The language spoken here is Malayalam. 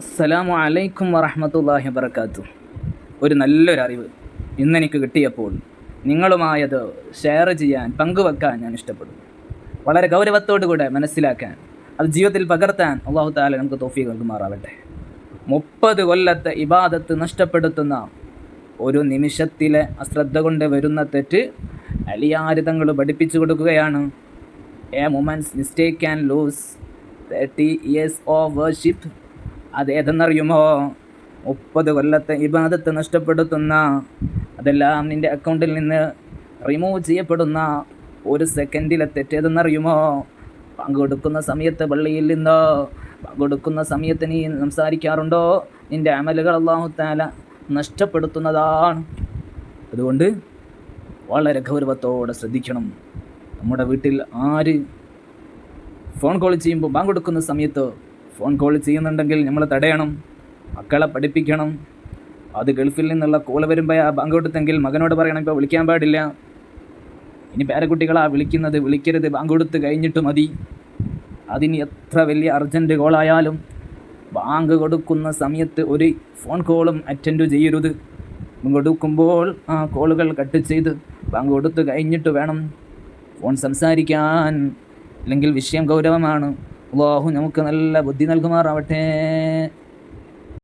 അസ്സലാമു അലൈക്കും വറഹമത്തല്ലാഹി വബർക്കാത്തു ഒരു നല്ലൊരു അറിവ് ഇന്നെനിക്ക് കിട്ടിയപ്പോൾ നിങ്ങളുമായത് ഷെയർ ചെയ്യാൻ പങ്കുവെക്കാൻ ഞാൻ ഇഷ്ടപ്പെടുന്നു. വളരെ ഗൗരവത്തോടു കൂടെ മനസ്സിലാക്കാൻ അത് ജീവിതത്തിൽ പകർത്താൻ അള്ളാഹു താല നമുക്ക് തോഫി നൽകുമാറാവട്ടെ. മുപ്പത് കൊല്ലത്തെ ഇബാദത്ത് നഷ്ടപ്പെടുത്തുന്ന ഒരു നിമിഷത്തിലെ അശ്രദ്ധ കൊണ്ട് വരുന്ന തെറ്റ് അലിയാരിതങ്ങൾ പഠിപ്പിച്ചു കൊടുക്കുകയാണ്. A moment's mistake and lose thirty years of worship അത് ഏതെന്നറിയുമോ? മുപ്പത് കൊല്ലത്തെ ഇബാദത്ത് നഷ്ടപ്പെടുത്തുന്ന അതെല്ലാം നിന്റെ അക്കൗണ്ടിൽ നിന്ന് റിമൂവ് ചെയ്യപ്പെടുന്ന ഒരു സെക്കൻഡിലെ തെറ്റേതെന്നറിയുമോ പങ്കെടുക്കുന്ന സമയത്ത് പള്ളിയിൽ നിന്നോ പങ്കെടുക്കുന്ന സമയത്ത് നീ സംസാരിക്കാറുണ്ടോ? നിന്റെ അമലുകൾ അള്ളാഹു താല നഷ്ടപ്പെടുത്തുന്നതാണ്. അതുകൊണ്ട് വളരെ ഗൗരവത്തോടെ ശ്രദ്ധിക്കണം. നമ്മുടെ വീട്ടിൽ ആര് ഫോൺ കോൾ ചെയ്യുമ്പോൾ ബാങ്ക് കൊടുക്കുന്ന സമയത്ത് ഫോൺ കോൾ ചെയ്യുന്നുണ്ടെങ്കിൽ നമ്മൾ തടയണം മക്കളെ പഠിപ്പിക്കണം. അത് ഗൾഫിൽ നിന്നുള്ള കോൾ വരുമ്പോൾ ആ ബാങ്ക് കൊടുത്തെങ്കിൽ മകനോട് പറയണം ഇപ്പോൾ വിളിക്കാൻ പാടില്ല. ഇനി പേരക്കുട്ടികളാ വിളിക്കുന്നത് വിളിക്കരുത്. ബാങ്ക് കൊടുത്ത് കഴിഞ്ഞിട്ട് മതി. അതിന് എത്ര വലിയ അർജന്റ് കോളായാലും ബാങ്ക് കൊടുക്കുന്ന സമയത്ത് ഒരു ഫോൺ കോളും അറ്റൻഡ് ചെയ്യരുത്. കൊടുക്കുമ്പോൾ ആ കോളുകൾ കട്ട് ചെയ്ത് ബാങ്ക് കൊടുത്ത് കഴിഞ്ഞിട്ട് വേണം ഫോൺ സംസാരിക്കാൻ. അല്ലെങ്കിൽ വിഷയം ഗൗരവമാണ്. അള്ളാഹു നമുക്ക് നല്ല ബുദ്ധി നൽകുമാറാവട്ടെ.